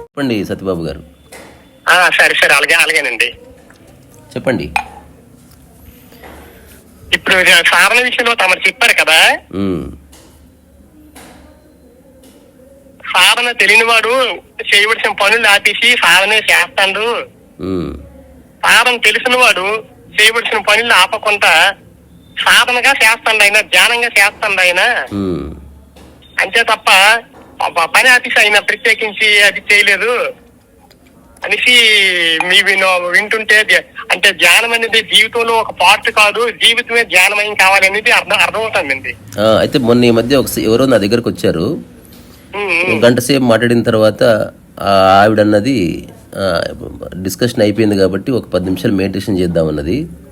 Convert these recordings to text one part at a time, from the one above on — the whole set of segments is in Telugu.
చెప్పండి సత్యబాబు గారు. సరే సరే అలాగే అలాగేనండి. చెప్పండి. ఇప్పుడు సాధన విషయంలో తమరు చెప్పారు కదా? ఉమ్, సాధన తెలియనివాడు చేయవలసిన పనులు ఆపేసి సాధనే చేస్తాడు. సాధన తెలిసిన వాడు చేయవలసిన పనులు ఆపకుండా సాధనగా చేస్తాడు ఆయన ధ్యానంగా ఉమ్. అంతే తప్ప పని ఆఫీస్ ఆయన ప్రత్యేకించి అది చేయలేదు. అనేసి మీ వింటుంటే అంటే ధ్యానం అనేది జీవితంలో ఒక పార్ట్ కాదు జీవితమే ధ్యానమయం కావాలనేది అర్థం అర్థమవుతుందండి. అయితే మొన్న ఈ మధ్య ఒక ఎవరో నా దగ్గరకు వచ్చారు. గంట సేపు మాట్లాడిన తర్వాత ఆ ఆవిడ అన్నది డిస్కషన్ అయిపోయింది కాబట్టి ఒక పది నిమిషాలు మెడిటేషన్ చేద్దామన్నది. ఆహా, ఓకే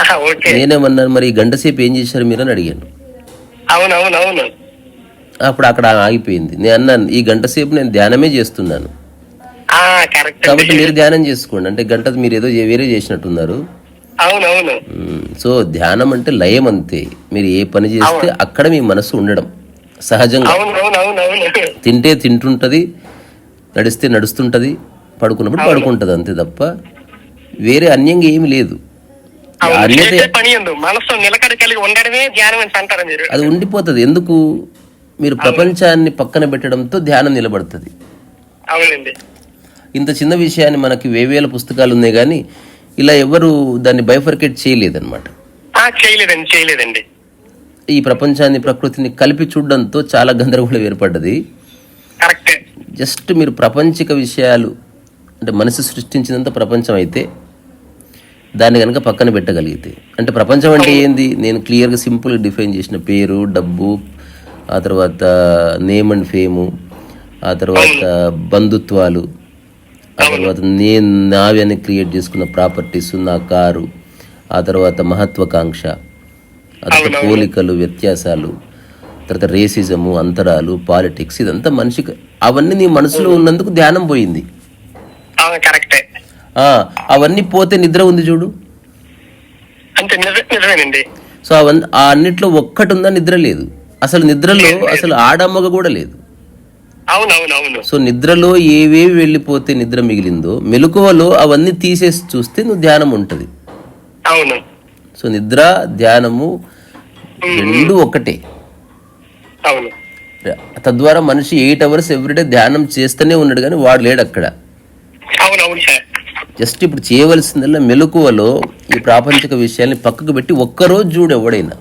నేనేమన్నాను మరి ఈ గంట సేపు ఏం చేశారు మీరు అని అడిగాను. అవునవునవును. అప్పుడు అక్కడ ఆగిపోయింది. నేను అన్నాను ఈ గంట సేపు నేను ధ్యానమే చేస్తున్నాను. కాబట్టి మీరు ధ్యానం చేసుకోండి. అంటే గంట మీరు ఏదో వేరే చేసినట్టున్నారు. సో ధ్యానం అంటే లయం అంతే. మీరు ఏ పని చేస్తే అక్కడ మీ మనసు ఉండడం సహజంగా. తింటే తింటుంటది నడిస్తే నడుస్తుంటది పడుకున్నప్పుడు పడుకుంటది అంతే తప్ప వేరే అన్యంగా ఏమి లేదు. పని ఎందు. మనసు నిలకడ కలిగి ఉండడమే ధ్యానం అని అంటారు మీరు? అది ఉండిపోతుంది. ఎందుకు? మీరు ప్రపంచాన్ని పక్కన పెట్టడంతో ధ్యానం నిలబడుతుంది. అవునండి. ఇంత చిన్న విషయాన్ని మనకి వేవేల పుస్తకాలు ఉన్నాయి కానీ ఇలా ఎవరు దాన్ని బైఫర్కేట్ చేయలేదన్నమాట. చేయలేదండి చేయలేదండి. ఈ ప్రపంచాన్ని ప్రకృతిని కలిపి చూడడంతో చాలా గందరగోళం ఏర్పడ్డది. కరెక్టే. జస్ట్ మీరు ప్రపంచిక విషయాలు అంటే మనసు సృష్టించినంత ప్రపంచం అయితే దాన్ని కనుక పక్కన పెట్టగలిగితే. అంటే ప్రపంచం అంటే ఏంది? నేను క్లియర్గా సింపుల్గా డిఫైన్ చేసిన పేరు డబ్బు ఆ తర్వాత నేమ్ అండ్ ఫేము ఆ తర్వాత బంధుత్వాలు ఆ తర్వాత నేను నావి అని క్రియేట్ చేసుకున్న ప్రాపర్టీస్ నా కారు ఆ తర్వాత మహత్వాకాంక్ష ఆ తర్వాత పోలికలు వ్యత్యాసాలు తర్వాత రేసిజము అంతరాలు పాలిటిక్స్ ఇదంతా మనిషికి అవన్నీ నీ మనసులో ఉన్నందుకు ధ్యానం పోయింది. కరెక్టే. అవన్నీ పోతే నిద్ర ఉంది చూడు. సో అవన్నీ ఆ అన్నిట్లో ఒక్కటి ఉందా నిద్ర లేదు. అసలు నిద్రలో అసలు ఆడమ్మగ కూడా లేదు. సో నిద్రలో ఏవేవి వెళ్ళిపోతే నిద్ర మిగిలిందో మెలకువలో అవన్నీ తీసేసి చూస్తే నువ్వు ధ్యానం ఉంటుంది. అవును. సో నిద్ర ధ్యానము రెండు ఒకటే. అవును. తద్వారా మనిషి ఎయిట్ అవర్స్ ఎవ్రీడే ధ్యానం చేస్తూనే ఉన్నాడు కానీ వాడు లేడు అక్కడ. జస్ట్ ఇప్పుడు చేయవలసిందల్లా మెలకువలో ఈ ప్రాపంచిక విషయాల్ని పక్కకు పెట్టి ఒక్కరోజు చూడు ఎవడైనా.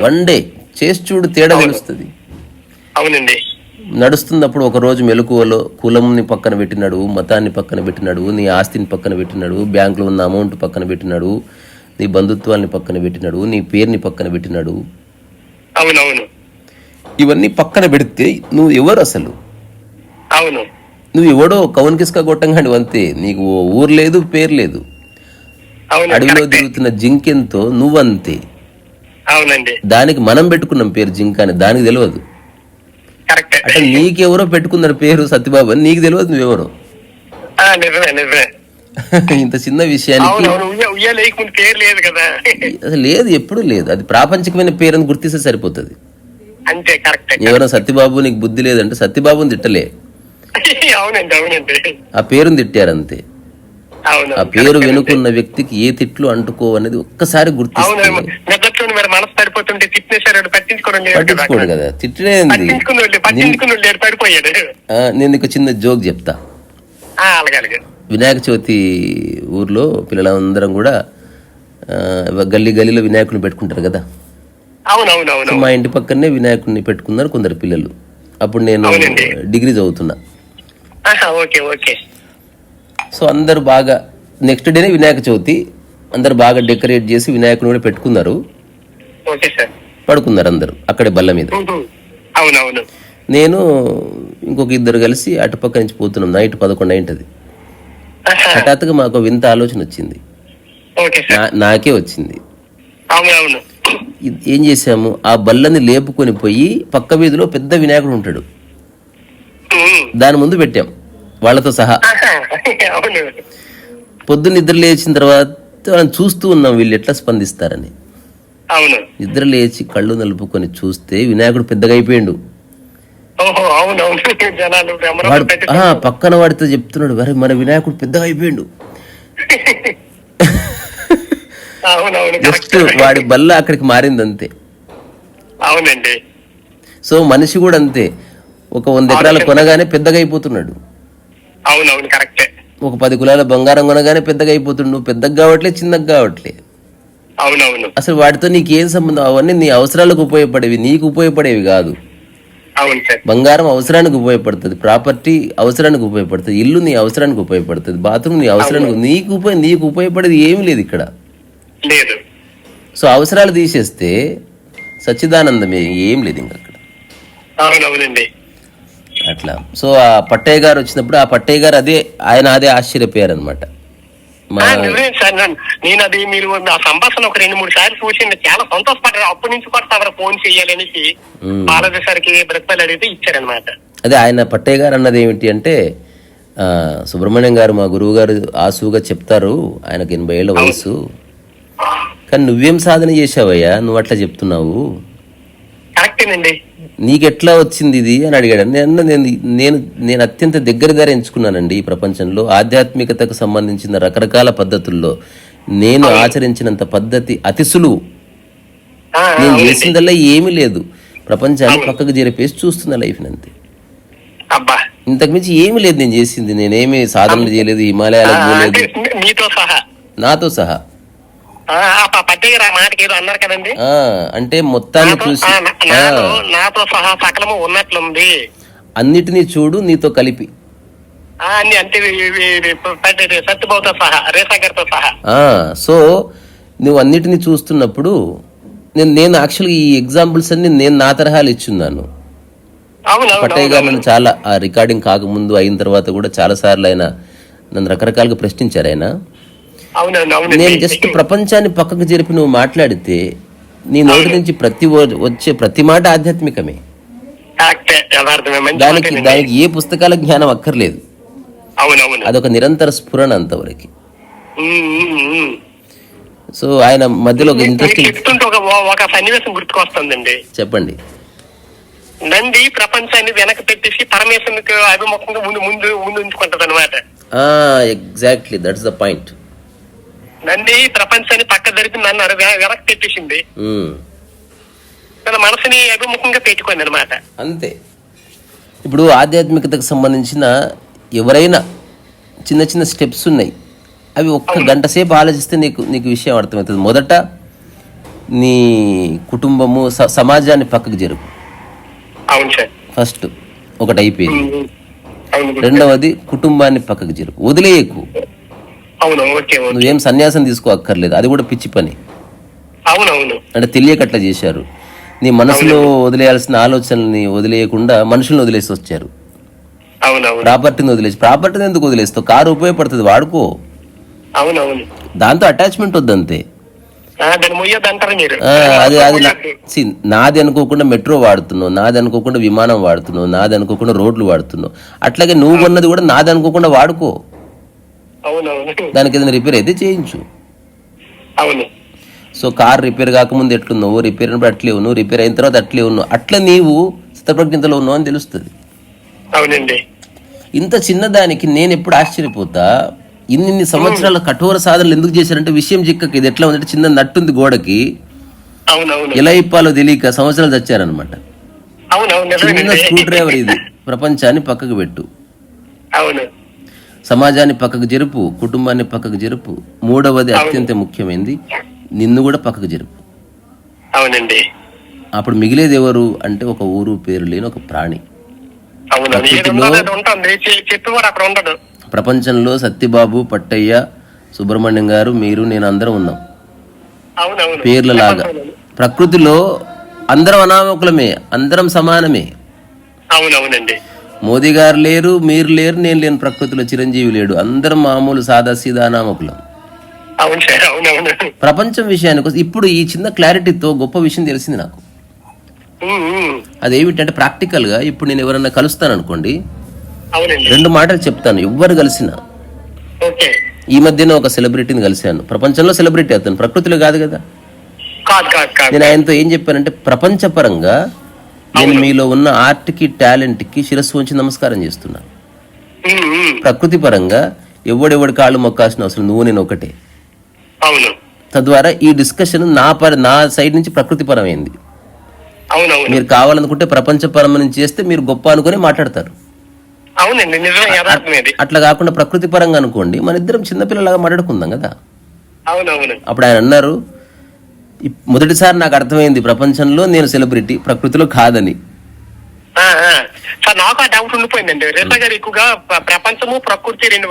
వన్ డే చేసి చూడు తేడా తెలుస్తుంది. అవునండి. నడుస్తున్నప్పుడు ఒక రోజు మెలకువలో కులంని పక్కన పెట్టినాడు మతాన్ని పక్కన పెట్టినాడు నీ ఆస్తిని పక్కన పెట్టినాడు బ్యాంకులో ఉన్న అమౌంట్ పక్కన పెట్టినాడు నీ బంధుత్వాల్ని పక్కన పెట్టినాడు నీ పేరుని పక్కన పెట్టినాడు. అవునవును. ఇవన్నీ పక్కన పెడితే నువ్వు ఎవరు అసలు? అవును. నువ్వు ఎవడో కౌన్ కిస్క కొట్టంగాడు అంతే. నీకు ఓ ఊరు లేదు పేరు లేదు. అడవిలో తిరుగుతున్న జింకెంతో నువ్వంతే. అవునండి. దానికి మనం పెట్టుకున్నాం పేరు జింక అని దానికి తెలియదు అంటే నీకెవరో పెట్టుకున్నారు పేరు సత్యబాబు అని నీకు తెలియదు నువ్వెవరో. ఇంత చిన్న విషయానికి లేదు కదా. అసలు లేదు ఎప్పుడు లేదు. అది ప్రాపంచికమైన పేరు అని గుర్తిస్తే సరిపోతుంది. ఎవరైనా సత్యబాబు నీకు బుద్ధి లేదంటే సత్యబాబుని తిట్టలే. అవునండి అవునండి. ఆ పేరుని తిట్టారు అంతే అవును ఆ పేరు వెనుకున్న వ్యక్తికి ఏ తిట్లు అంటుకో అనేది ఒక్కసారి లేదు కదా పట్టించుకోడు పడిపోయాడు. నేను నీకు చిన్న జోక్ చెప్తా. వినాయక చవితి ఊర్లో పిల్లలందరం కూడా గల్లీ గల్లీలో వినాయకుడిని పెట్టుకుంటారు కదా. మా ఇంటి పక్కనే వినాయకుడిని పెట్టుకున్నారు కొందరు పిల్లలు. అప్పుడు నేను. డిగ్రీ చదువుతున్నా. Okay okay. సో అందరు బాగా నెక్స్ట్ డేనే వినాయక చవితి. అందరు బాగా డెకరేట్ చేసి వినాయకుని కూడా పెట్టుకున్నారు. Okay sir. పడుకున్నారు అందరు అక్కడే బల్ల మీద. అవునవును. నేను ఇంకొక ఇద్దరు కలిసి అటుపక్క నుంచి పోతున్నాం నైట్ పదకొండు అయింటది. హఠాత్తుగా మాకు వింత ఆలోచన వచ్చింది. Okay sir. నా- నాకే వచ్చింది. ఏం చేసాము ఆ బల్లని లేపుకొని పోయి పక్క వీధిలో పెద్ద వినాయకుడు ఉంటాడు. దాని ముందు పెట్టాం. వాళ్ళతో సహా. పొద్దున్న నిద్ర లేచిన తర్వాత మనం చూస్తూ ఉన్నాం వీళ్ళు ఎట్లా స్పందిస్తారని. అవును. నిద్ర లేచి కళ్ళు నలుపుకొని చూస్తే వినాయకుడు పెద్దగా అయిపోయిండు. పక్కన వాడితో చెప్తున్నాడు వరే మన వినాయకుడు పెద్దగా అయిపోయిండు. జస్ట్. వాడి బల్ల అక్కడికి మారింది అంతే అవునండి. సో మనిషి కూడా అంతే. ఒక వంద ఎకరాలు కొనగానే పెద్దగా అయిపోతున్నాడు. అవునవును కరెక్టే. ఒక పది కులాల బంగారం కొనగానే పెద్దగా అయిపోతుండు పెద్దగా కావట్లే చిన్నగా కావట్లే. అవునవును. అసలు వాటితో నీకేం సంబంధం? అవన్నీ నీ అవసరాలకు ఉపయోగపడేవి నీకు ఉపయోగపడేవి కాదు. బంగారం అవసరానికి ఉపయోగపడుతుంది ప్రాపర్టీ అవసరానికి ఉపయోగపడుతుంది ఇల్లు నీ అవసరానికి ఉపయోగపడుతుంది బాత్రూమ్ నీ అవసరానికి నీకు ఉపయోగ నీకు ఉపయోగపడేది ఏమీ లేదు ఇక్కడ. లేదు. సో అవసరాలు తీసేస్తే సచ్చిదానందమే ఏం లేదు ఇంకా అక్కడ. అట్లా. సో ఆ పట్టయ్య గారు వచ్చినప్పుడు ఆ పట్టయ్య గారు అదే ఆయన అదే ఆశ్చర్యపోయారు అనమాట నిజమే సార్ నేను అది మీరు ఆ సంభాషణ ఒక రెండు మూడు సార్లు చూసి చాలా సంతోషపడ్డారు. అప్పటి నుంచి కూడా తమరు ఫోన్ చేయాలనేసి మ్మ్. బాలాజీ సార్కి బ్రతపల్లి అడిగితే ఇచ్చారనమాట అదే ఆయన పట్టయ్య గారు అన్నది ఏమిటి అంటే ఆ, సుబ్రహ్మణ్యం గారు మా గురువు గారు ఆసుగా చెప్తారు. ఆయనకు ఎనభై ఏళ్ళ వయసు కానీ నువ్వేం సాధన చేసావయ్యా నువ్వు అట్లా చెప్తున్నావు. కరెక్టేనండి. నీకెట్లా వచ్చింది ఇది అని అడిగాడు. నేను నేను నేను నేను అత్యంత దగ్గర ధర ఎంచుకున్నానండి ఈ ప్రపంచంలో. ఆధ్యాత్మికతకు సంబంధించిన రకరకాల పద్ధతుల్లో నేను ఆచరించినంత పద్ధతి అతి సులువు. నేను. చేసిందల్లా ఏమీ లేదు. ప్రపంచాన్ని పక్కకు జరిపేసి చూస్తున్నా లైఫ్ అంతే. అబ్బా. ఇంతకు మించి ఏమీ లేదు నేను చేసింది. నేనేమి సాధనలు చేయలేదు హిమాలయాలకు పోలేదు. మీతో సహా. నాతో సహా. అంటే మొత్తాన్ని చూసి నాతో సహా సకలము ఉన్నట్లుంది. అన్నిటినీ చూడు నీతో కలిపి. సో నువ్వు అన్నిటినీ చూస్తున్నప్పుడు నేను నేను యాక్చువల్గా ఈ ఎగ్జాంపుల్స్ అన్ని నేను నా తరహాలు ఇచ్చున్నాను. పట్టయ్య గారు నన్ను చాలా ఆ రికార్డింగ్ కాకముందు అయిన తర్వాత కూడా చాలా సార్లు ఆయన నన్ను రకరకాలుగా ప్రశ్నించారు ఆయన. నేను జస్ట్ ప్రపంచాన్ని పక్కకు జరిపి నువ్వు మాట్లాడితే నీ నోటి నుంచి ప్రతి వచ్చే ప్రతి మాట ఆధ్యాత్మికమే. దానికి. దానికి ఏ పుస్తకాల జ్ఞానం అక్కర్లేదు. అదొక నిరంతర స్ఫురణ అంతవరకు. సో ఆయన మధ్యలో ఒక ఇంట్రెస్టింగ్ ఒక సన్నివేశం గుర్తుకొస్తుందండి. చెప్పండి. నంది ప్రపంచాన్ని వెనక పెట్టేసి పరమేశ్వరునికి అభిముఖంగా ముందు ముందు ముందు ఉంచుకుంటది అనమాట exactly that's the point. Nandi ప్రపంచాన్ని పక్క జరిపి నన్ను వెనక్కి పెట్టేసింది తన మనసుని అభిముఖంగా పెట్టుకుంది అనమాట అంతే. ఇప్పుడు ఆధ్యాత్మికతకు సంబంధించిన ఎవరైనా చిన్న చిన్న స్టెప్స్ ఉన్నాయి. అవి ఒక్క గంట సేపు ఆలోచిస్తే నీకు నీకు విషయం అర్థమవుతుంది. మొదట నీ కుటుంబము సమాజాన్ని పక్కకు జరుపు. ఫస్ట్ ఒకటి అయిపోయింది. రెండవది కుటుంబాన్ని పక్కకు జరుపు. వదిలేయకు. అవును ఓకే నువ్వేం సన్యాసం తీసుకో అక్కర్లేదు అది కూడా పిచ్చి పని. అవునవును. అంటే తెలియక అట్లా చేశారు. నీ మనసులో వదిలేయాల్సిన ఆలోచనల్ని వదిలేయకుండా మనుషుల్ని వదిలేసి వచ్చారు. ప్రాపర్టీని వదిలేసి ప్రాపర్టీని ఎందుకు వదిలేస్తావు? కారు ఉపయోగపడుతుంది వాడుకో. అవునవును. దాంతో అటాచ్మెంట్ వద్దంతే. అది అది నాది అనుకోకుండా మెట్రో వాడుతున్నావు నాది అనుకోకుండా విమానం వాడుతున్నావు నాది అనుకోకుండా రోడ్లు వాడుతున్నావు. అట్లాగే నువ్వు కొన్నది కూడా నాది అనుకోకుండా వాడుకో. దానికి ఏదైనా రిపేర్ అయితే చేయించు. అవును. సో కార్ రిపేర్ కాకముందు ఎట్లున్నావు? రిపేర్ అయినప్పుడు అట్లే ఉన్నావు రిపేర్ అయిన తర్వాత అట్లే ఉన్నావు అట్లా నీవు స్థితప్రజ్ఞతలో ఉన్నావు అని తెలుస్తుంది. అవునండి. ఇంత చిన్నదానికి నేను ఎప్పుడు ఆశ్చర్యపోతా? ఇన్ని సంవత్సరాల కఠోర సాధనలు ఎందుకు చేశారంటే విషయం చిక్కకి ఇది ఎట్లా ఉందంటే చిన్న నట్టుంది గోడకి. ఎలా ఇప్పాలో తెలియక సంవత్సరాలు చచ్చారనమాట చిన్న స్క్రూ డ్రైవర్ ఇది. ప్రపంచాన్ని పక్కకు పెట్టు. అవును. సమాజాన్ని పక్కకు జరుపు కుటుంబాన్ని పక్కకు జరుపు. మూడవది అత్యంత ముఖ్యమైనది నిన్ను కూడా పక్కకు జరుపు. అవునండి. అప్పుడు మిగిలేది ఎవరు అంటే ఒక ఊరు పేరు లేని ఒక ప్రాణి. ప్రపంచంలో సత్యబాబు పట్టయ్య సుబ్రహ్మణ్యం గారు మీరు నేను అందరం ఉన్నాం. అవునవును. పేర్లలాగా. ప్రకృతిలో అందరం అనామకులమే అందరం సమానమే. అవునవునండి. మోదీ గారు లేరు మీరు లేరు నేను లేను ప్రకృతిలో చిరంజీవి లేడు. అందరం మామూలు సాదా సీదా అనామకులం ప్రపంచం విషయానికి ఇప్పుడు ఈ చిన్న క్లారిటీతో గొప్ప విషయం తెలిసింది నాకు. అదేమిటంటే ప్రాక్టికల్గా ఇప్పుడు నేను ఎవరన్నా కలుస్తాను అనుకోండి రెండు మాటలు చెప్తాను ఎవ్వరు కలిసినా. ఈ మధ్యన ఒక సెలబ్రిటీని కలిశాను. ప్రపంచంలో సెలబ్రిటీ అతను ప్రకృతిలో కాదు కదా. కాదు కాదు కాదు. నేను ఆయనతో ఏం చెప్పానంటే ప్రపంచపరంగా నేను మీలో ఉన్న ఆర్ట్కి టాలెంట్కి శిరస్సు ఉంచి నమస్కారం చేస్తున్నాను. ప్రకృతి పరంగా ఎవడెవడి కాళ్ళు మొక్కాల్సిన అవసరం? నువ్వు నేను ఒకటే. అవును. తద్వారా ఈ డిస్కషన్ నా పర నా సైడ్ నుంచి ప్రకృతి పరమైంది మీరు కావాలనుకుంటే ప్రపంచపరం నుంచి చేస్తే మీరు గొప్ప అనుకుని మాట్లాడతారు. అట్లా కాకుండా ప్రకృతి పరంగా అనుకోండి మన ఇద్దరం చిన్నపిల్లలాగా మాట్లాడుకుందాం కదా. అప్పుడు ఆయన అన్నారు "ఇప్- మొదటిసారి నాకు అర్థమైంది ప్రపంచంలో నేను సెలబ్రిటీ ప్రకృతిలో కాదని. సార్ నాకు ఆ డౌట్ ఉండిపోయిందండి. రేపా గారు ఎక్కువగా ప్ర- ప్రపంచము ప్రకృతి రెండు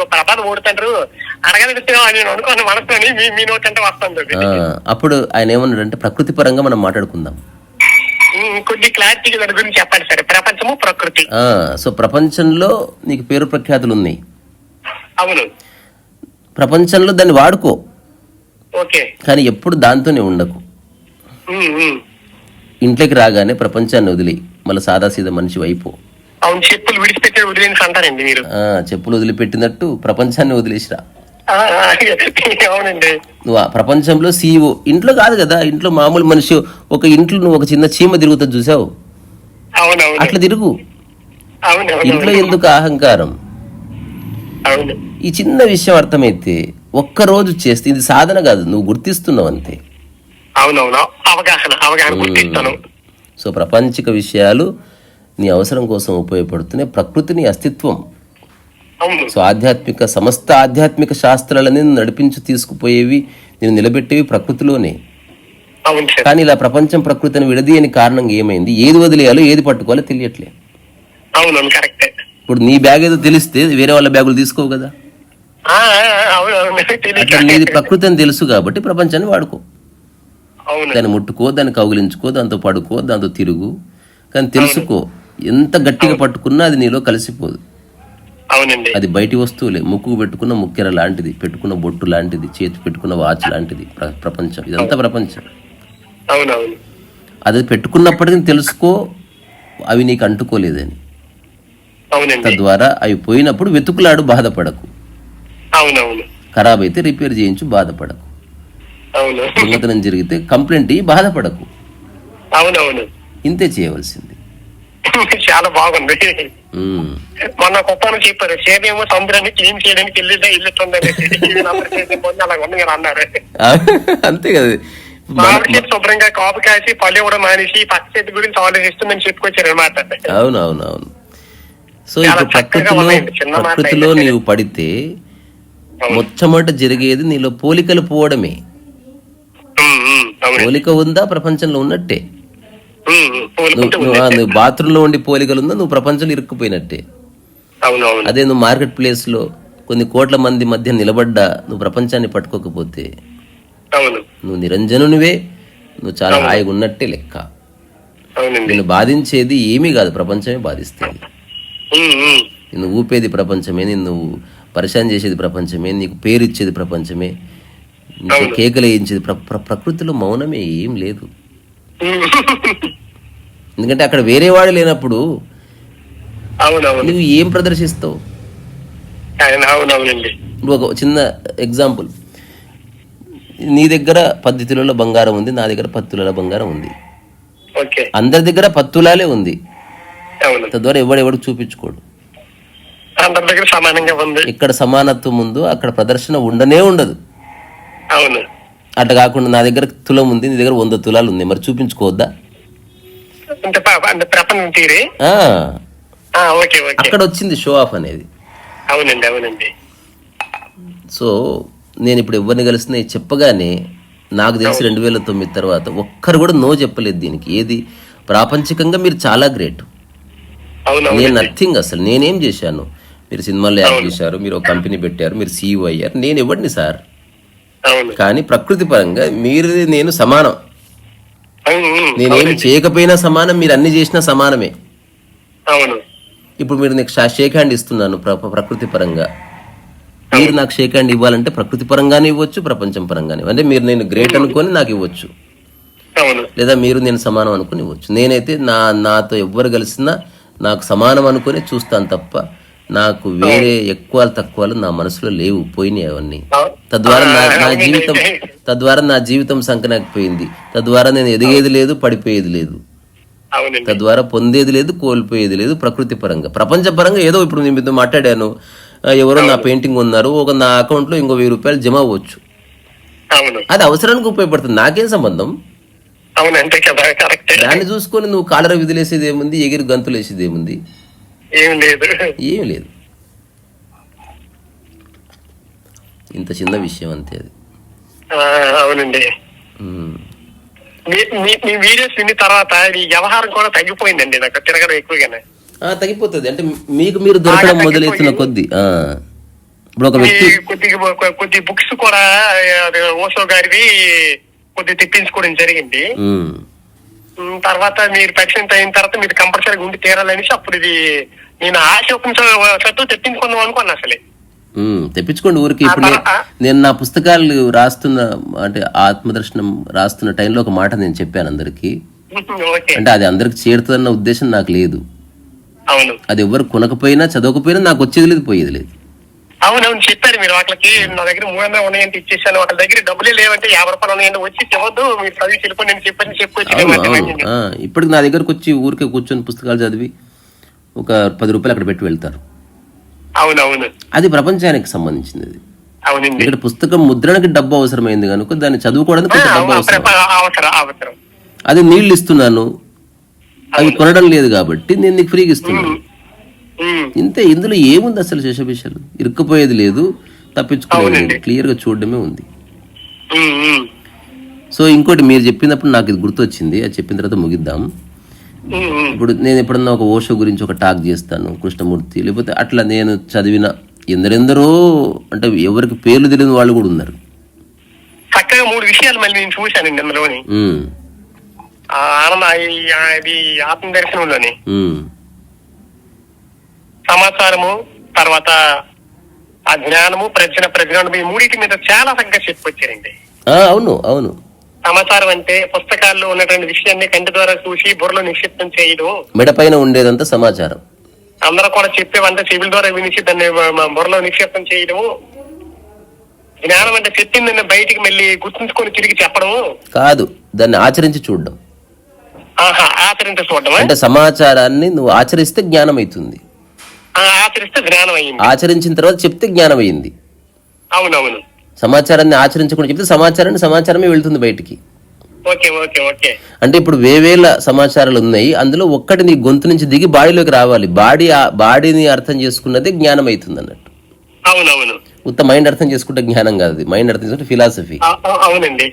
అడగలిగితే నేను అనుకోని మనసుని మీ మీ నోట్ అంటే వస్తుంది అప్పుడు ఆయన ఏమన్నాడంటే ప్రకృతి పరంగా మనం మాట్లాడుకుందాం. కొద్ది క్లారిటీగా దాని గురించి చెప్పండి సరే. ప్రపంచము ప్రకృతి. ఆ, సో ప్రపంచంలో నీకు పేరు ప్రఖ్యాతులు ఉన్నాయి. అవును. ప్రపంచంలో దాన్ని వాడుకో. ఓకే. కానీ ఎప్పుడు దాంతోనే ఉండకు. ఇంట్లోకి రాగానే ప్రపంచాన్ని వదిలి మళ్ళీ సాదాసీదా మనిషి వైపు. అవును చెప్పులు విడిచిపెట్టి వదిలేసి అంటారండి మీరు. ఆ, చెప్పులు వదిలిపెట్టినట్టు ప్రపంచాన్ని వదిలేసిరా. ఆ, ఆ, అవునండి. నువ్వు ఆ ప్రపంచంలో సీఈఓ ఇంట్లో కాదు కదా ఇంట్లో మామూలు మనిషి ఒక ఇంట్లో నువ్వు ఒక చిన్న చీమ తిరుగుతుంది చూసావు? అవునవును. అట్లా తిరుగు. ఇంట్లో ఎందుకు అహంకారం? అవును. ఈ చిన్న విషయం అర్థమైతే ఒక్క రోజు చేస్తే ఇది సాధన కాదు నువ్వు గుర్తిస్తున్నావు అంతే. అవునవును. అవగాహన అవగాహన గుర్తిస్తాను సో ప్రపంచిక విషయాలు నీ అవసరం కోసం ఉపయోగపడుతున్నాయి. ప్రకృతి నీ అస్తిత్వం సో ఆధ్యాత్మిక సమస్త ఆధ్యాత్మిక శాస్త్రాలని నడిపించి తీసుకుపోయేవి నేను నిలబెట్టేవి ప్రకృతిలోనే. కానీ ఇలా ప్రపంచం ప్రకృతిని విడదీయని కారణం ఏమైంది? ఏది వదిలేయాలో ఏది పట్టుకోవాలో తెలియట్లే. ఇప్పుడు నీ బ్యాగ్ ఏదో తెలిస్తే వేరే వాళ్ళ బ్యాగులు తీసుకోవు కదా? నీది ప్రకృతి అని తెలుసు కాబట్టి ప్రపంచాన్ని వాడుకో. దాన్ని ముట్టుకో దాన్ని కౌగిలించుకో దాంతో పడుకో దాంతో తిరుగు. కానీ తెలుసుకో ఎంత గట్టిగా పట్టుకున్నా అది నీలో కలిసిపోదు. అవునండి. అది బయటి వస్తువులే. ముక్కు పెట్టుకున్న ముక్కెర లాంటిది పెట్టుకున్న బొట్టు లాంటిది చేతి పెట్టుకున్న వాచ్ లాంటిది ప్ర- ప్రపంచం. ఇదంతా ప్రపంచం. అవునవును. అది పెట్టుకున్నప్పటికీ తెలుసుకో అవి నీకు అంటుకోలేదని. తద్వారా అవి పోయినప్పుడు వెతుకులాడు బాధపడకు. అవునవును. ఖరాబ్ అయితే రిపేర్ చేయించు బాధపడకు. దొంగతనం జరిగితే కంప్లైంట్ ఇయ్యి బాధపడకు. అవునవును. ఇంతే చేయవలసింది. చాలా బాగుంది. మొన్న కుప్పను చెప్పారు సేదేమో సముద్రాన్ని క్లీన్ చేయడానికి వెళ్ళితే ఇల్లుతుందని అలా ఉంది కదా అన్నారు. అంతే కదా. మామిడి శుభ్రంగా కాపు కాసి పళ్ళు కూడా మానేసి పక్క చెట్టు గురించి ఆలోచిస్తుందని చెప్పుకొచ్చారు అనమాట అవును అవును అవును సో ఇప్పుడు చక్కగా ప్రకృతిలో ప్రకృతిలో. నీవు పడితే మొట్టమొదట జరిగేది నీలో పోలికలు పోవడమే. పోలిక ఉందా ప్రపంచంలో ఉన్నట్టే? నువ్వు నువ్వు బాత్రూంలో ఉండి పోలికలు ఉందా? నువ్వు ప్రపంచంలో ఇరుక్కుపోయినట్టే. అదే నువ్వు మార్కెట్ ప్లేస్లో కొన్ని కోట్ల మంది మధ్య నిలబడ్డా నువ్వు ప్రపంచాన్ని పట్టుకోకపోతే. నువ్వు నిరంజనునివే నువ్వు చాలా హాయిగా ఉన్నట్టే లెక్క. నిన్ను బాధించేది ఏమీ కాదు ప్రపంచమే బాధిస్తుంది నిన్ను ఊపేది ప్రపంచమే నిన్ను పరిశాన్ చేసేది ప్రపంచమే నీకు పేరు ఇచ్చేది ప్రపంచమే. కేకలు వేయించేది ప్ర ప్ర- ప్రకృతిలో మౌనమే ఏం లేదు. ఎందుకంటే అక్కడ వేరే వాడు లేనప్పుడు నువ్వు ఏం ప్రదర్శిస్తావు? ఇప్పుడు ఒక చిన్న ఎగ్జాంపుల్. నీ దగ్గర పది తులాల బంగారం ఉంది నా దగ్గర పది తులాల బంగారం ఉంది. అందరి దగ్గర పది తులాలే ఉంది. తద్వారా ఎవడెవడు చూపించుకోడు. అందరి దగ్గర సమానంగా ఉంది. ఇక్కడ సమానత్వం ఉందో అక్కడ ప్రదర్శన ఉండనే ఉండదు. అవును. అట్లా కాకుండా నా దగ్గర తులం ఉంది నీ దగ్గర వంద తులాలు ఉంది మరి చూపించుకోవద్దా? అక్కడ వచ్చింది షో ఆఫ్ అనేది. అవునండి అవునండి. సో నేను ఇప్పుడు ఎవరిని కలిసినా చెప్పగానే నాకు తెలిసి రెండు వేల తొమ్మిది తర్వాత ఒక్కరు కూడా నో చెప్పలేదు దీనికి. ఏది? ప్రాపంచికంగా మీరు చాలా గ్రేట్ నేను నథింగ్ అసలు. నేనేం చేశాను? మీరు సినిమాల్లో యాక్ట్ చేశారు మీరు ఒక కంపెనీ పెట్టారు మీరు సీఈఓ అయ్యారు. నేను ఇవ్వండి సార్? కానీ ప్రకృతి పరంగా మీరు నేను సమానం. అవును, ఉమ్, నేనేం చేయకపోయినా సమానం మీరు అన్ని చేసినా సమానమే. అవును. ఇప్పుడు మీరు నీకు షేక్ హ్యాండ్ ఇస్తున్నాను ప్ర- ప్రకృతి పరంగా. మీరు నాకు షేక్ హ్యాండ్ ఇవ్వాలంటే ప్రకృతి పరంగానే ఇవ్వచ్చు ప్రపంచం పరంగానే. అంటే మీరు నేను గ్రేట్ అనుకొని నాకు ఇవ్వచ్చు. అవును. లేదా మీరు నేను సమానం అనుకుని ఇవ్వచ్చు. నేనైతే నా నాతో ఎవ్వరు కలిసినా నాకు సమానం అనుకుని చూస్తాను తప్ప నాకు వేరే ఎక్కువ తక్కువలు నా మనసులో లేవు పోయినాయి అవన్నీ. అవు- తద్వారా నా. జీవితం తద్వారా నా జీవితం సంకనాకపోయింది. తద్వారా నేను ఎదిగేది లేదు పడిపోయేది లేదు. తద్వారా పొందేది లేదు కోల్పోయేది లేదు ప్రకృతి పరంగా. ప్రపంచ పరంగా ఏదో ఇప్పుడు నేను మీతో మాట్లాడాను. ఎవరో నా పెయింటింగ్ ఉన్నారు ఒక నా అకౌంట్లో ఇంకో వెయ్యి రూపాయలు జమ అవ్వచ్చు. అది అవసరానికి ఉపయోగపడుతుంది. నాకేం సంబంధం? దాన్ని చూసుకొని నువ్వు కాలర విధులేసేది ఏముంది ఎగిరి గంతులు వేసేది ఏముంది? ఏం లేదు. ఏం లేదు. ఇంత చిన్న విషయం అంతే అది. ఆ, అవునండి. మీ- వీడియోస్ విన్న తర్వాత ఈ వ్యవహారం కూడా తగ్గిపోయిందండి నాకు తిరగడం ఎక్కువగానే. తగ్గిపోతుంది. అంటే మీకు మీరు దొరకడం మొదలెత్తిన కొద్ది. ఇప్పుడు ఒక వ్యక్తి కొద్ది బుక్స్ కూడా ఓసో గారివి కొద్ది తెప్పించుకోవడం జరిగింది. తర్వాత మీరు ప్రెగ్నెంట్ అయిన తర్వాత మీరు కంపల్సరీగా ఉండి తీరాలనేసి అప్పుడు ఇది నేను ఆశ చదువు తెప్పించుకుందాం అనుకున్నా అసలు. తెప్పించుకోండి ఊరికి. ఇప్పుడు నేను- నా పుస్తకాలు రాస్తున్న అంటే ఆత్మదర్శనం రాస్తున్న టైంలో ఒక మాట నేను చెప్పాను అందరికి. అంటే అది అందరికి చేరుతుందన్న ఉద్దేశం నాకు లేదు. అది ఎవరు కొనకపోయినా చదవకపోయినా నాకు వచ్చేది లేదు పోయేది లేదు. అవునవును చెప్పారు మీరు వాళ్ళకి నా దగ్గర మూడు వందలు ఉన్నాయంటే ఇచ్చేసాను. వాళ్ళ దగ్గర డబ్బులే లేవంటే యాభై రూపాయలు ఉన్నాయంటే వచ్చి చెప్పొద్దు మీరు చదివి వెళ్ళిపోయి నేను చెప్పని చెప్పొచ్చు ఇప్పటికి నా దగ్గరకు వచ్చి ఊరికే కూర్చొని పుస్తకాలు చదివి ఒక పది రూపాయలు అక్కడ పెట్టి వెళ్తారు. అవునవును అది ప్రపంచానికి సంబంధించింది అది ఇక్కడ పుస్తకం ముద్రణకి డబ్బు అవసరమైంది కనుక దాన్ని చదువుకోవడానికి డబ్బు అవసరం. అది నీళ్ళు ఇస్తున్నాను. అవి కొనడం లేదు కాబట్టి నేను నీకు ఫ్రీగా ఇస్తున్నాను. ఇంతే ఇందులో ఏముంది అసలు శేషభిషలు ఇరుక్కుపోయేది లేదు తప్పించుకునేది లేదు. క్లియర్గా చూడడమే ఉంది. సో ఇంకోటి మీరు చెప్పినప్పుడు నాకు ఇది గుర్తొచ్చింది. అది చెప్పిన తర్వాత ముగిద్దాం. ఇప్పుడు నేను ఎప్పుడన్నా ఒక ఓషో గురించి ఒక టాక్ చేస్తాను కృష్ణమూర్తి లేకపోతే అట్లా నేను చదివిన ఎందరెందరో అంటే ఎవరికి పేర్లు తెలియని వాళ్ళు కూడా ఉన్నారు. చక్కగా మూడు విషయాలు మళ్ళీ నేను చూశానండి అందులోని. ఆనంద ఆత్మ దర్శనంలోని సమాచారము తర్వాత ఆ జ్ఞానము ప్రజ్ఞ ప్రజ్ఞానం ఈ మూడింటి మీద చాలా చక్కగా చెప్పొచ్చారండి ఆ, అవును అవును. సమాచారం అంటే పుస్తకాల్లో ఉన్నటువంటి విషయాన్ని కంటి ద్వారా చూసి బుర్రలో నిక్షిప్తం చేయడం. మెడపైన ఉండేదంతా సమాచారం. అందరూ కూడా చెప్పేవంతా చెవుల ద్వారా వినిచి దాన్ని బుర్రలో నిక్షేపం చేయడము జ్ఞానం అంటే చెప్పిందని బయటికి మళ్ళీ గుర్తుంచుకొని తిరిగి చెప్పడము కాదు దాన్ని ఆచరించి చూడడం. ఆహా ఆచరించ చూడడమా? అంటే సమాచారాన్ని నువ్వు ఆచరిస్తే జ్ఞానం అవుతుంది ఆచరిస్తే జ్ఞానం అయ్యింది ఆచరించిన తర్వాత చెప్తే జ్ఞానం అయింది అవునవును. సమాచారాన్ని ఆచరించకుండా చెప్తే సమాచారాన్ని సమాచారమే వెళ్తుంది బయటికి. అంటే ఇప్పుడు వేవేల సమాచారాలు ఉన్నాయి. అందులో ఒక్కటి నీ గొంతు నుంచి దిగి బాడీలోకి రావాలి. బాడీ బాడీని అర్థం చేసుకున్నదే జ్ఞానం అవుతుంది అన్నట్టు అవునవును. ఉత్త మైండ్ అర్థం చేసుకుంటే జ్ఞానం కాదు మైండ్ అర్థం చేసుకుంటే ఫిలాసఫీ అవునండి.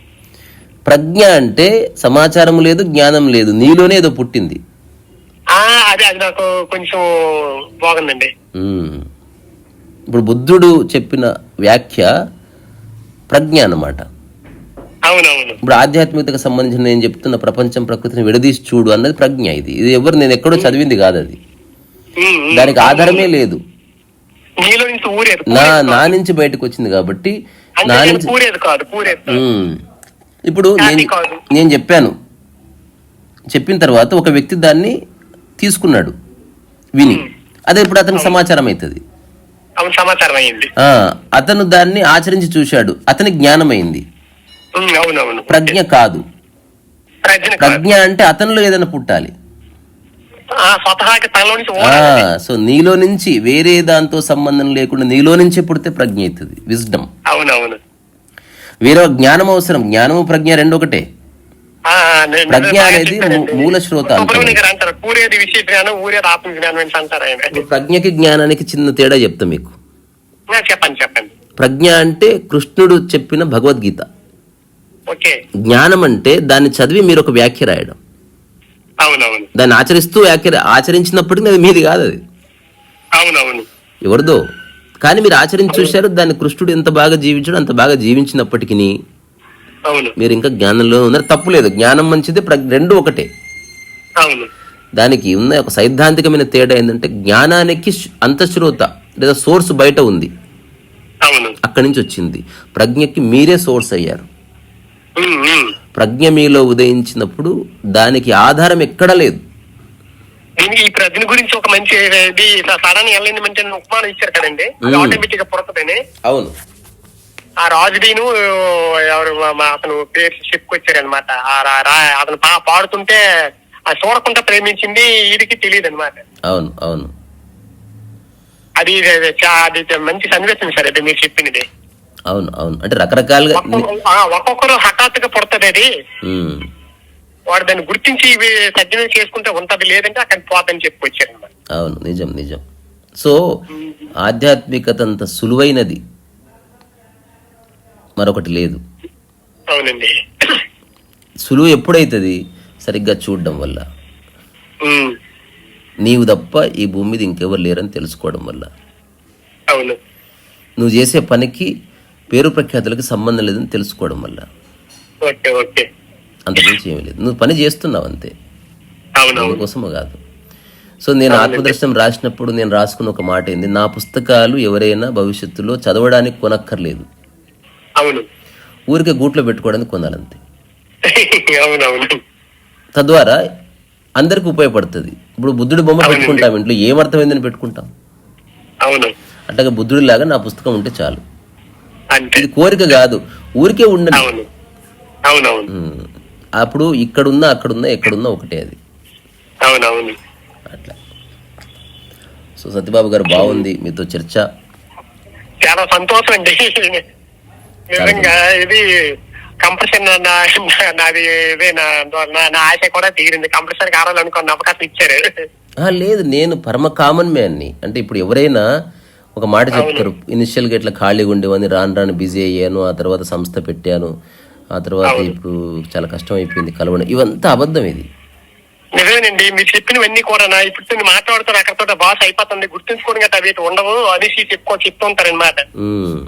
ప్రజ్ఞ అంటే సమాచారం లేదు జ్ఞానం లేదు. నీలోనే ఏదో పుట్టింది. అదే అది నాకు కొంచెం బాగుందండి. ఇప్పుడు బుద్ధుడు చెప్పిన వ్యాఖ్య ప్రజ్ఞ అన్నమాట. అవునవును. ఇప్పుడు ఆధ్యాత్మికతకు సంబంధించిన నేను చెప్తున్న ప్రపంచం ప్రకృతిని విడదీసి చూడు అన్నది ప్రజ్ఞ ఇది. ఇది ఎవరు నేను ఎక్కడో చదివింది కాదు అది. దానికి ఆధారమే లేదు. నా నా నుంచి బయటకు వచ్చింది కాబట్టి నా నుంచి. ఇప్పుడు నేను. నేను చెప్పాను. చెప్పిన తర్వాత ఒక వ్యక్తి దాన్ని తీసుకున్నాడు. విని. అదే ఇప్పుడు అతనికి సమాచారం అవుతుంది సమాచారం అతను దాన్ని ఆచరించి చూశాడు. అతనికి జ్ఞానం అయింది ఉమ్, అవునవును. ప్రజ్ఞ కాదు. ప్రజ్ఞ అంటే అతనిలో ఏదైనా పుట్టాలి. సో నీలో నుంచి వేరే దాంతో సంబంధం లేకుండా నీలో నుంచే పుడితే ప్రజ్ఞ అవుతుంది విజ్డమ్ అవునవును. వేరే జ్ఞానం అవసరం. జ్ఞానము ప్రజ్ఞ రెండు ఒకటే ఆ, నేను- ప్రజ్ఞ అనేది మూల శ్రోత ప్రజ్ఞకి జ్ఞానానికి చిన్న తేడా చెప్తా మీకు. చెప్పండి చెప్పండి. ప్రజ్ఞ అంటే కృష్ణుడు చెప్పిన భగవద్గీత. జ్ఞానం అంటే దాన్ని చదివి మీరు ఒక వ్యాఖ్య రాయడం. అవునవును. దాన్ని ఆచరిస్తూ వ్యాఖ్య ఆచరించినప్పటికీ అది మీది కాదు అది. అవునవును. ఎవరిదో. కానీ మీరు ఆచరించి చూశారు దాన్ని కృష్ణుడు ఎంత బాగా జీవించాడు అంత బాగా జీవించినప్పటికీ మీరు ఇంకా జ్ఞానంలో ఉన్నారు. తప్పు లేదు. జ్ఞానం మంచిది ప్రజ్ఞ రెండు ఒకటే. అవును. దానికి ఉన్న ఒక సైద్ధాంతికమైన తేడా ఏంటంటే జ్ఞానానికి అంతఃశ్రోత లేదా సోర్స్ బయట ఉంది. అవును. అక్కడి నుంచి వచ్చింది. ప్రజ్ఞకి మీరే సోర్స్ అయ్యారు. ప్రజ్ఞ మీలో ఉదయించినప్పుడు దానికి ఆధారం ఎక్కడా లేదు. ఈ ప్ర- దీని గురించి ఒక మంచి సడన్ ఉపమానం ఇచ్చారు కదండి. అది మ్మ్. ఆటోమేటిక్గా పుడతదని. అవును. ఆ రాజుడీను ఎవరు అతను పేరు చెప్పుకొచ్చారనమాట అతను పాడుతుంటే ఆ చూడకుండా ప్రేమించింది వీడికి తెలియదు అనమాట అవును అవును. అది అది మంచి సన్నివేశం సార్ అది మీరు చెప్పినది అవును అవును. అంటే రకరకాలుగా ఒక్కొక్కరు హఠాత్తుగా పుడతది అది. వాడు దాన్ని గుర్తించి ఇవి సజ్జనం చేసుకుంటే ఉంటది లేదంటే అక్కడ పోతని చెప్పుకొచ్చారు అవును నిజం నిజం. సో ఆధ్యాత్మికత అంత సులువైనది. మరొకటి లేదు. అవునండి. సులువు ఎప్పుడైతుంది? సరిగ్గా చూడడం వల్ల. నీవు తప్ప ఈ భూమి మీద ఇంకెవరు లేరని తెలుసుకోవడం వల్ల. అవును. నువ్వు చేసే పనికి పేరు ప్రఖ్యాతులకు సంబంధం లేదని తెలుసుకోవడం వల్ల. ఓకే అంతకుమించి ఏమీ లేదు. నువ్వు పని చేస్తున్నావు అంతే. అందుకోసమో కాదు. సో నేను ఆత్మదర్శనం రాసినప్పుడు నేను రాసుకున్న ఒక మాట ఏంది? నా పుస్తకాలు ఎవరైనా భవిష్యత్తులో చదవడానికి కొనక్కర్లేదు. అవును. ఊరికే గూట్లో పెట్టుకోవడానికి కొనాలంతే. అవునవును. తద్వారా అందరికి ఉపయోగపడుతుంది. ఇప్పుడు బుద్ధుడి బొమ్మ. పెట్టుకుంటాం ఇంట్లో ఏం అర్థమైందని పెట్టుకుంటాం. అవును. అట్లాగే బుద్ధుడిలాగా నా పుస్తకం ఉంటే చాలు. ఇది కోరిక కాదు ఊరికే ఉమ్. అప్పుడు ఇక్కడున్నా అక్కడున్నా ఎక్కడున్నా ఒకటే అది. అట్లా. సో సత్యబాబు గారు బాగుంది. మీతో చర్చ. చాలా సంతోషం అండి. నిజంగా ఇది కంప్రెషన్ నాది ఇదే నా ఆశ కూడా తీరింది. కంప్రెషన్ కావాలనుకున్న అవకాశం ఇచ్చారు. లేదు నేను పరమ కామన్ మ్యాన్ని అంటే ఇప్పుడు ఎవరైనా ఒక మాట చెప్తారు ఇనిషియల్గా ఇట్లా ఖాళీగా ఉండేవని రాను రాను బిజీ అయ్యాను ఆ తర్వాత సంస్థ పెట్టాను ఆ తర్వాత ఇప్పుడు చాలా కష్టం అయిపోయింది కలవడం. ఇవంతా అబద్ధం ఇది. నిజమేనండి. మీరు చెప్పినవన్నీ కూడా నా ఇప్పుడు నేను మాట్లాడుతారు అక్కడతో బాస్ అయిపోతుంది. గుర్తుంచుకోవడం గట్రా అవి ఉండవు అనేసి చెప్పుకో చెప్తుంటారనమాట ఉమ్,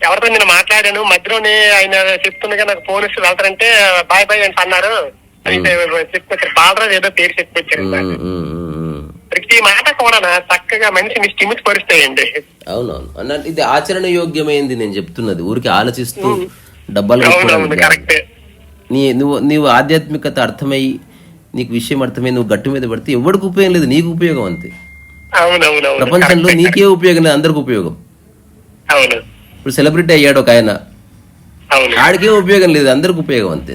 ఎవరితో నేను మాట్లాడాను? మధ్యలోనే ఆయన చెప్తుండగా నాకు ఫోన్ ఇస్తే వెళ్తారంటే బాయ్ బాయ్ అని అన్నారు. చెప్పుకొచ్చారు బాలరాజు ఏదో పేరు చెప్పుకొచ్చారు ఉమ్. ప్రతి మాట కూడా చక్కగా మనిషిని స్టిమిట్ పరుస్తాయండి అవునవును. అన్న ఇది ఆచరణ యోగ్యమైంది నేను చెప్తున్నది. ఊరికి ఆలోచిస్తూ డబ్బాలు నీ నువ్వు నీవు ఆధ్యాత్మికత అర్థమై నీకు విషయం అర్థమై నువ్వు గట్టు మీద పడితే ఎవరికి ఉపయోగం లేదు. నీకు ఉపయోగం అంతే. ప్రపంచంలో. నీకే ఉపయోగం లేదు అందరికి ఉపయోగం. అవును. ఇప్పుడు సెలబ్రిటీ అయ్యాడు ఒక ఆయన. ఆడికే ఉపయోగం లేదు అందరికి ఉపయోగం అంతే.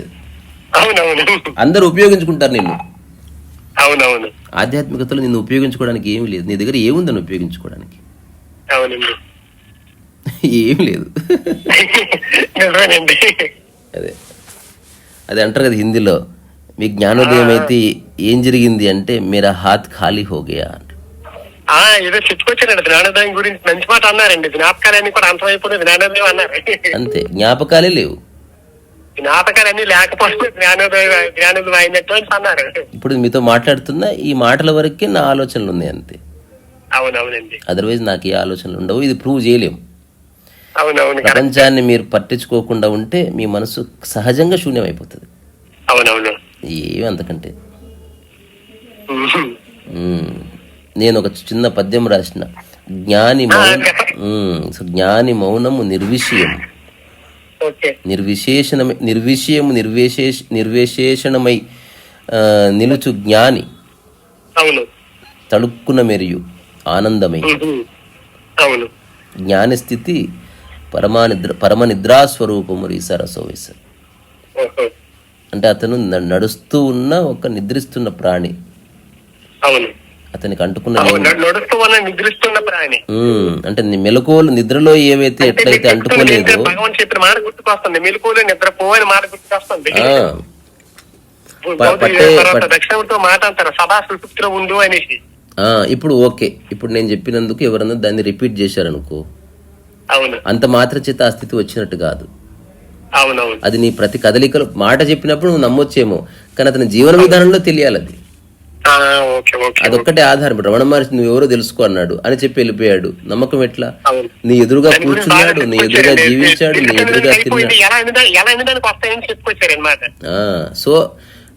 అందరు ఉపయోగించుకుంటారు నిన్ను. ఆధ్యాత్మికతలో నిన్ను ఉపయోగించుకోవడానికి ఏమీ లేదు. నీ దగ్గర ఏముందని ఉపయోగించుకోవడానికి? ఏమీ లేదు. అదే. అదే అంటారు కదా హిందీలో మీ జ్ఞానోదయం అయితే ఏం జరిగింది అంటే మీరా హాత్ ఖాళీ హోగయా అంటారు. ఏదో చెప్పుకొచ్చారండి జ్ఞానోదయం గురించి మంచి మాట అన్నారండి. జ్ఞాపకాలన్నీ కూడా అంతమైపోయిన జ్ఞానోదయం అన్నారు. అంతే జ్ఞాపకాలే లేవు. జ్ఞాపకాలన్నీ లేకపోతే జ్ఞానోదయం జ్ఞానోదయం అయినట్టు అని అన్నారు. ఇప్పుడు మీతో మాట్లాడుతున్న ఈ మాటల వరకే నా ఆలోచనలు ఉన్నాయి అంతే. అవునవునండి. అదర్వైజ్ నాకు ఏ ఆలోచనలు ఉండవు ఇది ప్రూవ్ చేయలేం అవునవును ప్రపంచాన్ని మీరు పట్టించుకోకుండా ఉంటే మీ మనసు సహజంగా శూన్యమైపోతుంది. అవునవును. ఏమి అంతకంటే. నేను ఒక చిన్న పద్యం రాసిన. జ్ఞాని మౌనం. జ్ఞాని మౌనము నిర్విషయం. నిర్విశేషణమై నిర్విషయము నిర్విశేష నిర్విశేషణమై నిలుచు జ్ఞాని. తడుక్కున మెరియు ఆనందమై. జ్ఞాని స్థితి పరమానిద్ర పరమ నిద్రాస్వరూపము రీసరసోవిస ఓహో. అంటే అతను నడుస్తూ ఉన్న ఒక నిద్రిస్తున్న ప్రాణి. అవును. అతనికి అంటుకున్న. అంటే మెలకువలు నిద్రలో ఏవైతే ఎట్లయితే అంటుకోలేదో చెప్పిన మాట గుర్తుకొస్తుంది. మెలుకువలో గుర్తుకొస్తుంది. దక్షిణంతో అంటారు ఉండు అనేసి. ఇప్పుడు ఓకే. ఇప్పుడు నేను చెప్పినందుకు ఎవరన్నా దాన్ని రిపీట్ చేశారనుకో. అంత మాత్ర చేత ఆ స్థితి వచ్చినట్టు కాదు. అది నీ ప్రతి కదలికలు మాట చెప్పినప్పుడు నువ్వు నమ్మొచ్చేమో. కానీ అతని జీవన విధానంలో తెలియాలి అది అదొక్కటే ఆధారం. రమణ మహర్షి నువ్వు ఎవరో తెలుసుకో అన్నాడు అని చెప్పి వెళ్ళిపోయాడు. నమ్మకం ఎట్లా? నీ ఎదురుగా కూర్చున్నాడు నీ ఎదురుగా. జీవించాడు నీ ఎదురుగా. తిన్నాడు. సో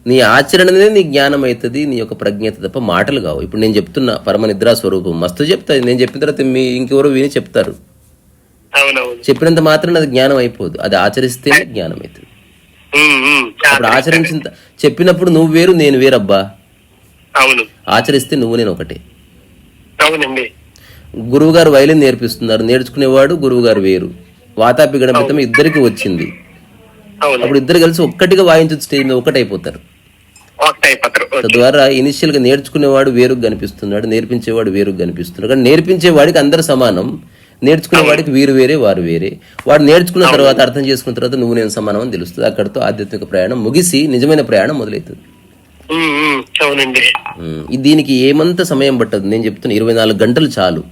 నీ ఆచరణనే నీ జ్ఞానం అవుతుంది నీ యొక్క ప్రజ్ఞత తప్ప మాటలు కావు. ఇప్పుడు నేను చెప్తున్నా పరమ నిద్రా స్వరూపం. మస్తు చెప్తా నేను చెప్పిన తర్వాత మీ ఇంకెవరో విని చెప్తారు. చెప్పినంత మాత్రం అది జ్ఞానం అయిపోదు. అది ఆచరిస్తేనే జ్ఞానం అవుతుంది. అప్పుడు ఆచరించిన చెప్పినప్పుడు నువ్వు వేరు నేను వేరబ్బా. అవును. ఆచరిస్తే నువ్వు నేను ఒకటే. అవునండి. గురువు గారు వైలిన్ నేర్పిస్తున్నారు. నేర్చుకునేవాడు గురువు గారు వేరు. వాతాపి గణపితం ఇద్దరికి వచ్చింది. అప్పుడు ఇద్దరు కలిసి ఒక్కటిగా వాయించు స్టేజ్ మీద ఒకటైపోతారు. అయిపోతారు. తద్వారా ఇనిషియల్గా నేర్చుకునేవాడు వేరుగా కనిపిస్తున్నాడు నేర్పించేవాడు వేరుగా కనిపిస్తున్నాడు. కానీ నేర్పించే వాడికి అందరు సమానం. నేర్చుకునే వాడికి వీరు వేరే వారు వేరే. వాడు నేర్చుకున్న తర్వాత అర్థం చేసుకున్న తర్వాత నువ్వు నేను సమానం అని తెలుస్తుంది. అక్కడితో ఆధ్యాత్మిక ప్రయాణం ముగిసి నిజమైన ప్రయాణం మొదలవుతుంది. అవునండి. దీనికి ఏమంత సమయం పట్టదు? నేను చెప్తున్నా ఇరవై నాలుగు గంటలు చాలు.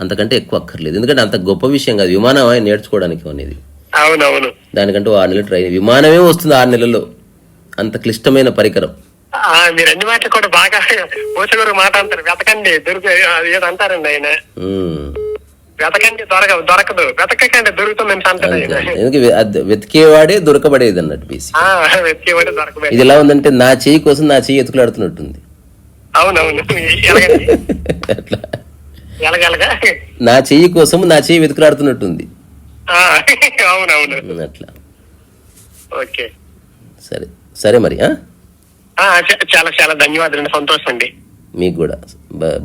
అంతకంటే ఎక్కువ అక్కర్లేదు. ఎందుకంటే అంత గొప్ప విషయం కాదు. విమానం నేర్చుకోవడానికి అనేది. అవునవును. దానికంటే ఆరు నెలలు ట్రైన్. విమానమే వస్తుంది ఆరు నెలల్లో. అంత క్లిష్టమైన పరికరం. మీరు అన్ని మాటలు కూడా బాగా మాట అంటారు వెతకండి. దొరికి అది ఏదో అంటారండి ఆయన. వెతకండి దొరక దొరకదు. వెతకకండి వెతికేవాడే దొరకబడేది అన్నట్టు బేసి వెతికేవాడు దొరకదు ఇది ఎలా ఉందంటే నా చెయ్యి కోసం నా చెయ్యి ఎతుకులాడుతున్నట్టుంది. అవునవును. అట్లా. నా చెయ్యి కోసం నా చెయ్యి వెతుకులాడుతున్నట్టుంది. ఆ, అవునవును. అట్లా. ఓకే. సరే సరే మరి చాలా చాలా ధన్యవాదాలు సంతోషం అండి మీకు కూడా.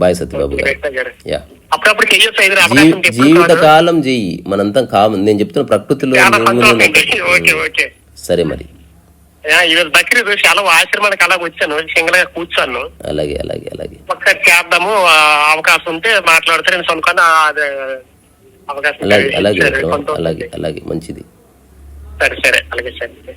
బాయ్ సత్యబాబు యా. అప్పుడప్పుడు చెయ్యొచ్చు ఐదు జీ- అవకాశం ఉంటే ఎప్పుడు జీవిత కాదు. కాలం చెయ్యి మనంతా కామన్ నేను చెప్తున్న ప్రకృతిలో సరే మరి. ఈరోజు బక్రీద్ చాలా ఆశ్రమానికి అలా వచ్చాను సింగిల్గా కూర్చోను. అలాగే అలాగే అలాగే. ఒక్కటి చేద్దాము అవకాశం ఉంటే మాట్లాడితే నేను అదే అవకాశం అలాగే అలాగే. అలాగే అలాగే మంచిది. సరే సరే అలాగే సరే.